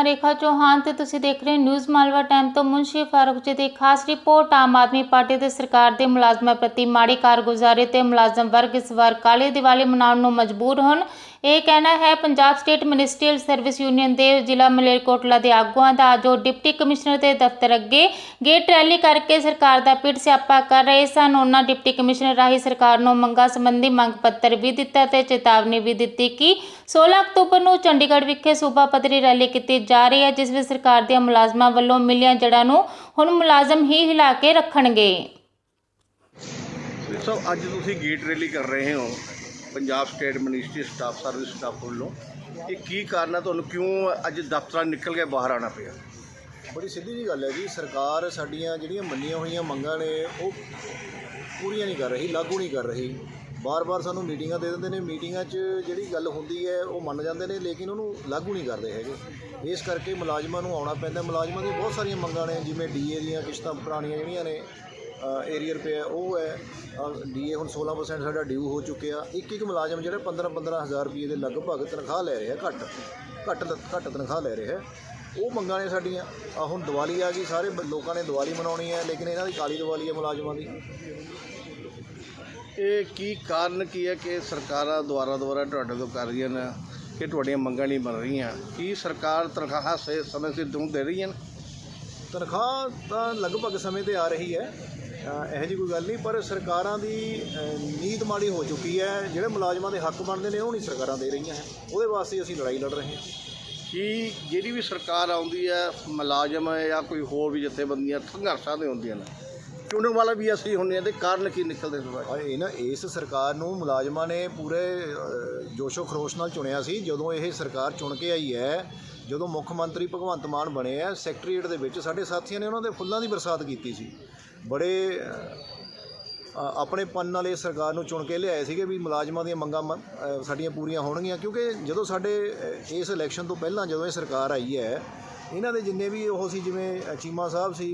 ਹਾਂ ਰੇਖਾ ਚੌਹਾਨ ਤੇ ਤੁਸੀਂ ਦੇਖ ਰਹੇ ਹੋ ਨਿਊਜ਼ ਮਾਲਵਾ ਟਾਈਮ ਤੋਂ ਮੁਨਸ਼ੀ ਫਾਰੂਕ ਜੀ ਦੀ ਖਾਸ ਰਿਪੋਰਟ ਆਮ ਆਦਮੀ ਪਾਰਟੀ ਦੇ ਸਰਕਾਰ ਦੇ ਮੁਲਾਜ਼ਮਾਂ ਪ੍ਰਤੀ ਮਾੜੀ ਕਾਰਗੁਜ਼ਾਰੀ ਤੇ ਮੁਲਾਜ਼ਮ ਵਰਗ ਇਸ ਵਾਰ ਕਾਲੀ ਦੀਵਾਲੀ ਮਨਾਉਣ ਨੂੰ ਮਜਬੂਰ ਹੋਣ। ਇਹ ਕਹਿਣਾ ਹੈ, Punjab state ministerial service union ਦੇ ਜ਼ਿਲ੍ਹਾ ਮਲੇਰਕੋਟਲਾ ਦੇ ਆਗੂਆਂ ਦਾ, ਜੋ ਡਿਪਟੀ ਕਮਿਸ਼ਨਰ ਦੇ ਦਫ਼ਤਰ ਅੱਗੇ ਗੇਟ ਰੈਲੀ ਕਰਕੇ ਸਰਕਾਰ ਦਾ ਪਿੱਟ ਸਿਆਪਾ ਕਰ ਰਹੇ ਸਨ, ਉਹਨਾਂ ਡਿਪਟੀ ਕਮਿਸ਼ਨਰ ਰਾਹੀਂ ਸਰਕਾਰ ਨੂੰ ਮੰਗਾਂ ਸੰਬੰਧੀ ਮੰਗ ਪੱਤਰ ਵੀ ਦਿੱਤਾ ਤੇ ਚੇਤਾਵਨੀ ਵੀ ਦਿੱਤੀ ਕਿ 16 ਅਕਤੂਬਰ ਨੂੰ ਚੰਡੀਗੜ੍ਹ ਵਿਖੇ ਸੂਬਾ ਪੱਧਰੀ ਰੈਲੀ ਕੀਤੀ ਜਾ ਰਹੀ ਹੈ, ਜਿਸ ਵਿੱਚ ਸਰਕਾਰ ਦੇ ਮੁਲਾਜ਼ਮਾਂ ਵੱਲੋਂ ਮਿਲੀਆਂ ਜੜ੍ਹਾਂ ਨੂੰ ਹੁਣ ਮੁਲਾਜ਼ਮ ਹੀ ਹਿਲਾ ਕੇ ਰੱਖਣਗੇ। ਸੋ ਅੱਜ ਤੁਸੀਂ ਗੇਟ ਰੈਲੀ ਕਰ ਰਹੇ ਹੋ। Punjab state ministry staff service staff ਵੱਲੋਂ ਇਹ ਕੀ ਕਾਰਨ ਹੈ ਤੁਹਾਨੂੰ ਕਿਉਂ ਅੱਜ ਦਫ਼ਤਰਾਂ ਨਿਕਲ ਕੇ ਬਾਹਰ ਆਉਣਾ ਪਿਆ? ਬੜੀ ਸਿੱਧੀ ਜੀ ਗੱਲ ਹੈ ਜੀ, ਸਰਕਾਰ ਸਾਡੀਆਂ ਜਿਹੜੀਆਂ ਮੰਨੀਆਂ ਹੋਈਆਂ ਮੰਗਾਂ ਨੇ, ਉਹ ਪੂਰੀਆਂ ਨਹੀਂ ਕਰ ਰਹੀ, ਲਾਗੂ ਨਹੀਂ ਕਰ ਰਹੀ। ਬਾਰ-ਬਾਰ ਸਾਨੂੰ ਮੀਟਿੰਗਾਂ ਦੇ ਦਿੰਦੇ ਨੇ, ਮੀਟਿੰਗਾਂ 'ਚ ਜਿਹੜੀ ਗੱਲ ਹੁੰਦੀ ਹੈ, ਉਹ ਮੰਨ ਜਾਂਦੇ ਨੇ, ਲੇਕਿਨ ਉਹਨੂੰ ਲਾਗੂ ਨਹੀਂ ਕਰਦੇ ਹੈਗੇ। ਇਸ ਕਰਕੇ ਮੁਲਾਜ਼ਮਾਂ ਨੂੰ ਆਉਣਾ ਪੈਂਦਾ ਮੁਲਾਜ਼ਮਾਂ ਦੀਆਂ ਬਹੁਤ ਸਾਰੀਆਂ ਮੰਗਾਂ ਨੇ, ਜਿਵੇਂ ਡੀਏ ਦੀਆਂ ਕਿਸ਼ਤਾਂ ਪੁਰਾਣੀਆਂ ਜਿਹੜੀਆਂ ਨੇ ਏਰੀਅਰ ਪਿਆ ਉਹ ਹੈ। ਡੀਏ ਹੁਣ 16% ਸਾਡਾ ਡਿਊ ਹੋ ਚੁੱਕਿਆ। ਇੱਕ ਇੱਕ ਮੁਲਾਜ਼ਮ ਜਿਹੜਾ 15-15 ਹਜ਼ਾਰ ਰੁਪਏ ਦੇ ਲਗਭਗ ਤਨਖਾਹ ਲੈ ਰਿਹਾ, ਘੱਟ ਘੱਟ ਘੱਟ ਤਨਖਾਹ ਲੈ ਰਿਹਾ। ਉਹ ਮੰਗਾਂ ਨੇ ਸਾਡੀਆਂ। ਆ ਹੁਣ ਦੀਵਾਲੀ ਆ ਗਈ, ਸਾਰੇ ਲੋਕਾਂ ਨੇ ਦੀਵਾਲੀ ਮਨਾਉਣੀ ਹੈ, ਲੇਕਿਨ ਇਹਨਾਂ ਦੀ ਕਾਲੀ ਦੀਵਾਲੀ ਹੈ ਮੁਲਾਜ਼ਮਾਂ ਦੀ। ਇਹ ਕੀ ਕਾਰਨ ਕੀ ਹੈ ਕਿ ਸਰਕਾਰਾਂ ਦੁਆਰਾ ਦੁਆਰਾ ਤੁਹਾਡੇ ਤੋਂ ਕਰ ਰਹੀਆਂ ਨੇ, ਕਿ ਤੁਹਾਡੀਆਂ ਮੰਗਾਂ ਨਹੀਂ ਬਣ ਰਹੀਆਂ? ਕੀ ਸਰਕਾਰ ਤਨਖਾਹਾਂ ਸੇ ਸਮੇਂ ਸਿਰ ਤੁਹਾਨੂੰ ਦੇ ਰਹੀਆਂ ਨੇ? ਤਨਖਾਹ ਤਾਂ ਲਗਭਗ ਸਮੇਂ ਤੇ ਆ ਰਹੀ ਹੈ। ਇਹੋ ਜਿਹੀ ਕੋਈ ਗੱਲ ਨਹੀਂ, ਪਰ ਸਰਕਾਰਾਂ ਦੀ ਨੀਤ ਮਾੜੀ ਹੋ ਚੁੱਕੀ ਹੈ। ਜਿਹੜੇ ਮੁਲਾਜ਼ਮਾਂ ਦੇ ਹੱਕ ਬਣਦੇ ਨੇ, ਉਹ ਨਹੀਂ ਸਰਕਾਰਾਂ ਦੇ ਰਹੀਆਂ ਹੈ। ਉਹਦੇ ਵਾਸਤੇ ਅਸੀਂ ਲੜਾਈ ਲੜ ਰਹੇ ਹਾਂ। ਕੀ ਜਿਹੜੀ ਵੀ ਸਰਕਾਰ ਆਉਂਦੀ ਹੈ, ਮੁਲਾਜ਼ਮ ਜਾਂ ਕੋਈ ਹੋਰ ਵੀ ਜਥੇਬੰਦੀਆਂ, ਸੰਘਰਸ਼ਾਂ 'ਤੇ ਹੁੰਦੀਆਂ ਨੇ ਚੁਣਨ ਵਾਲਾ ਵੀ ਅਸੀਂ ਹੁੰਦੇ ਹਾਂ ਤੇ ਕਾਰਨ ਕੀ ਨਿਕਲਦੇ ਸੁਭਾਅ ਔਰ ਇਹ ਨਾ ਇਸ ਸਰਕਾਰ ਨੂੰ ਮੁਲਾਜ਼ਮਾਂ ਨੇ ਪੂਰੇ ਅ, ਜੋਸ਼ੋ ਖਰੋਸ਼ ਨਾਲ ਚੁਣਿਆ ਸੀ। ਜਦੋਂ ਇਹ ਸਰਕਾਰ ਚੁਣ ਕੇ ਆਈ ਹੈ ਜਦੋਂ ਮੁੱਖ ਮੰਤਰੀ ਭਗਵੰਤ ਮਾਨ ਬਣੇ ਹੈ ਸੈਕਟਰੀਏਟ ਦੇ ਵਿੱਚ ਸਾਡੇ ਸਾਥੀਆਂ ਨੇ ਉਹਨਾਂ ਦੇ ਫੁੱਲਾਂ ਦੀ ਬਰਸਾਤ ਕੀਤੀ ਸੀ। ਬੜੇ ਅ, ਆਪਣੇ ਪਨ ਨਾਲ ਇਹ ਸਰਕਾਰ ਨੂੰ ਚੁਣ ਕੇ ਲਿਆਏ ਸੀਗੇ ਵੀ ਮੁਲਾਜ਼ਮਾਂ ਦੀਆਂ ਮੰਗਾਂ ਮ- ਅ, ਸਾਡੀਆਂ ਪੂਰੀਆਂ ਹੋਣਗੀਆਂ ਕਿਉਂਕਿ ਜਦੋਂ ਸਾਡੇ ਅ, ਇਸ ਇਲੈਕਸ਼ਨ ਤੋਂ ਪਹਿਲਾਂ ਜਦੋਂ ਇਹ ਸਰਕਾਰ ਆਈ ਹੈ ਇਹਨਾਂ ਦੇ ਜਿੰਨੇ ਵੀ ਉਹ ਸੀ ਜਿਵੇਂ ਚੀਮਾ ਸਾਹਿਬ ਸੀ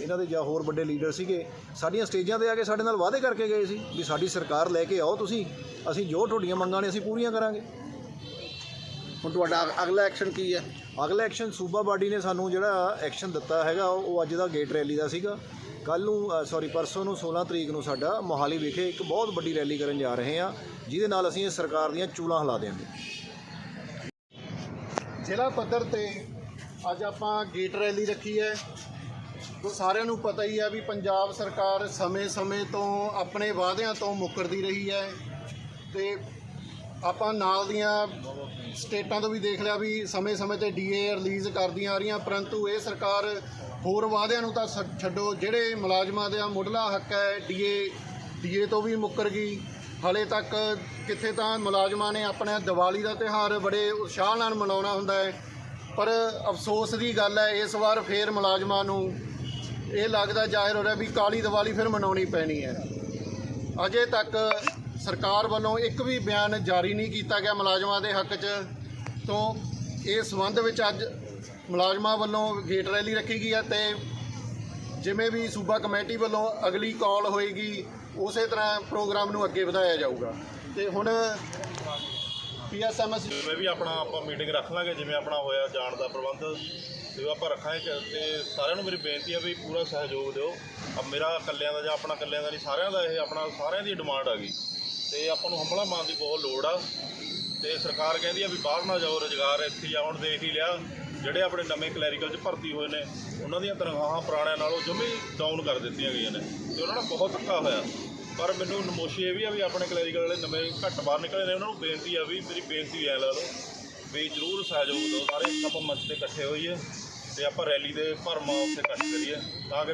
ਇਹਨਾਂ ਦੇ ਜਾਂ ਹੋਰ ਵੱਡੇ ਲੀਡਰ ਸੀਗੇ ਸਾਡੀਆਂ ਸਟੇਜਾਂ ਤੇ ਆ ਕੇ ਸਾਡੇ ਨਾਲ ਵਾਅਦੇ ਕਰਕੇ ਗਏ ਸੀ ਵੀ ਸਾਡੀ ਸਰਕਾਰ ਲੈ ਕੇ ਆਓ ਤੁਸੀਂ ਅਸੀਂ ਜੋ ਤੁਹਾਡੀਆਂ ਮੰਗਾਂ ਨੇ ਅਸੀਂ ਪੂਰੀਆਂ ਕਰਾਂਗੇ। ਹੁਣ ਤੁਹਾਡਾ ਅਗਲਾ ਐਕਸ਼ਨ ਕੀ ਹੈ? ਅਗਲਾ ਐਕਸ਼ਨ ਸੂਬਾ ਬਾਡੀ ਨੇ ਸਾਨੂੰ ਜਿਹੜਾ ਐਕਸ਼ਨ ਦਿੱਤਾ ਹੈਗਾ ਉਹ ਅੱਜ ਦਾ ਗੇਟ ਰੈਲੀ ਦਾ ਸੀਗਾ। ਕੱਲ ਨੂੰ ਸੌਰੀ ਪਰਸੋਂ ਨੂੰ 16 ਤਰੀਕ ਨੂੰ ਸਾਡਾ ਮੋਹਾਲੀ ਵਿਖੇ ਇੱਕ ਬਹੁਤ ਵੱਡੀ ਰੈਲੀ ਕਰਨ ਜਾ ਰਹੇ ਹਾਂ ਜਿਹਦੇ ਨਾਲ ਅਸੀਂ ਇਸ ਸਰਕਾਰ ਦੀਆਂ ਚੂਲਾਂ ਹਿਲਾ ਦੇਵਾਂਗੇ ਜ਼ਿਲ੍ਹਾ ਪੱਧਰ ਤੇ ਅੱਜ ਆਪਾਂ ਗੇਟ ਰੈਲੀ ਰੱਖੀ ਹੈ। ਸਾਰਿਆਂ ਨੂੰ ਪਤਾ ਹੀ ਹੈ ਵੀ ਪੰਜਾਬ ਸਰਕਾਰ ਸਮੇਂ-ਸਮੇਂ ਤੋਂ ਆਪਣੇ ਵਾਅਦਿਆਂ ਤੋਂ ਮੁੱਕਰਦੀ ਰਹੀ ਹੈ। ਤੇ ਆਪਾਂ ਨਾਲ ਦੀਆਂ ਸਟੇਟਾਂ ਤੋਂ ਵੀ ਦੇਖ ਲਿਆ ਵੀ ਸਮੇਂ-ਸਮੇਂ ਤੇ ਡੀਏ ਰਿਲੀਜ਼ ਕਰਦੀਆਂ ਆ ਰਹੀਆਂ, ਪਰੰਤੂ ਇਹ ਸਰਕਾਰ ਹੋਰ ਵਾਅਦਿਆਂ ਨੂੰ ਤਾਂ ਸ- ਛੱਡੋ। ਜਿਹੜੇ ਮੁਲਾਜ਼ਮਾਂ ਦਾ ਮੁੱਢਲਾ ਹੱਕ ਹੈ ਡੀਏ ਡੀਏ ਤੋਂ ਵੀ ਮੁੱਕਰ ਗਈ। ਹਲੇ ਤੱਕ ਕਿੱਥੇ ਤਾਂ ਮੁਲਾਜ਼ਮਾਂ ਨੇ ਆਪਣਾ ਦੀਵਾਲੀ ਦਾ ਤਿਉਹਾਰ ਬੜੇ ਉਤਸ਼ਾਹ ਨਾਲ ਮਨਾਉਣਾ ਹੁੰਦਾ ਹੈ। ਪਰ ਅਫਸੋਸ ਦੀ ਗੱਲ ਹੈ, ਇਸ ਵਾਰ ਫੇਰ ਮੁਲਾਜ਼ਮਾਂ ਨੂੰ ਇਹ ਲੱਗਦਾ ਜ਼ਾਹਿਰ ਹੋ ਰਿਹਾ ਵੀ ਕਾਲੀ ਦੀਵਾਲੀ ਫਿਰ ਮਨਾਉਣੀ ਪੈਣੀ ਹੈ। ਅਜੇ ਤੱਕ ਸਰਕਾਰ ਵੱਲੋਂ ਇੱਕ ਵੀ ਬਿਆਨ ਜਾਰੀ ਨਹੀਂ ਕੀਤਾ ਗਿਆ ਮੁਲਾਜ਼ਮਾਂ ਦੇ ਹੱਕ 'ਚ। ਤੋਂ ਇਸ ਸੰਬੰਧ ਵਿੱਚ ਅੱਜ ਮੁਲਾਜ਼ਮਾਂ ਵੱਲੋਂ ਗੇਟ ਰੈਲੀ ਰੱਖੀ ਗਈ ਹੈ ਤੇ ਜਿਵੇਂ ਵੀ ਸੂਬਾ ਕਮੇਟੀ ਵੱਲੋਂ ਅਗਲੀ ਕਾਲ ਹੋਏਗੀ, ਉਸੇ ਤਰ੍ਹਾਂ ਪ੍ਰੋਗਰਾਮ ਨੂੰ ਅੱਗੇ ਵਧਾਇਆ ਜਾਊਗਾ। ਤੇ ਹੁਣ ਪੀਐਸਐਮਐਸ ਜਿਵੇਂ ਵੀ ਆਪਣਾ ਆਪਾਂ ਮੀਟਿੰਗ ਰੱਖ ਲਾਂਗੇ, ਜਿਵੇਂ ਆਪਣਾ ਹੋਇਆ ਜਾਣ ਦਾ ਪ੍ਰਬੰਧ ਤੇ ਉਹ ਆਪਾਂ ਰੱਖਾਂਗੇ ਕਿ- ਤੇ ਸਾਰਿਆਂ ਨੂੰ ਮੇਰੀ ਬੇਨਤੀ ਹੈ ਵੀ ਪੂਰਾ ਸਹਿਯੋਗ ਦਿਓ। ਆ ਮੇਰਾ ਇਕੱਲਿਆਂ ਦਾ ਜਾਂ ਆਪਣਾ ਇਕੱਲਿਆਂ ਦਾ ਨਹੀਂ, ਸਾਰਿਆਂ ਦਾ ਇਹ ਆਪਣਾ, ਸਾਰਿਆਂ ਦੀ ਡਿਮਾਂਡ ਆ ਗਈ। ਤੇ ਆਪਾਂ ਨੂੰ ਹੰਭਲਾ ਮਾਰਨ ਦੀ ਬਹੁਤ ਲੋੜ ਆ। ਤੇ ਸਰਕਾਰ ਕਹਿੰਦੀ ਆ ਵੀ ਬਾਹਰ ਨਾ ਜਾਓ, ਰੁਜ਼ਗਾਰ ਇੱਥੇ ਹੀ ਆ, ਹੁਣ ਦੇਖ ਹੀ ਲਿਆ। ਜਿਹੜੇ ਆਪਣੇ ਨਵੇਂ ਕਲੈਰੀਕਲ 'ਚ ਭਰਤੀ ਹੋਏ ਨੇ, ਉਹਨਾਂ ਦੀਆਂ ਤਨਖਾਹਾਂ ਪੁਰਾਣਿਆਂ ਨਾਲੋਂ ਜਮੀ ਡਾਊਨ ਕਰ ਦਿੱਤੀਆਂ ਗਈਆਂ ਨੇ। ਤੇ ਉਹਨਾਂ ਨਾਲ ਬਹੁਤ ਧੱਕਾ ਹੋਇਆ। ਪਰ ਮੈਨੂੰ ਨਮੋਸ਼ੀ ਇਹ ਵੀ ਆ ਵੀ ਆਪਣੇ ਕਲੈਰੀਕਲ ਵਾਲੇ ਨਵੇਂ ਘੱਟ ਬਾਹਰ ਨਿਕਲੇ ਨੇ, ਉਹਨਾਂ ਨੂੰ ਬੇਨਤੀ ਆ ਵੀ ਮੇਰੀ ਬੇਨਤੀ ਐ ਲਾ ਲਓ ਵੀ ਜਰੂਰ ਸਹਿਯੋਗ ਦਿਓ ਸਾਰੇ, ਆਪਾਂ ਮੰਚ ਤੇ ਇਕੱਠੇ ਹੋਈਏ ਤੇ ਆਪਾਂ ਰੈਲੀ ਦੇ ਭਰਮਾ ਉੱਤੇ ਇਕੱਠ ਕਰੀਏ ਤਾਂ ਕਿ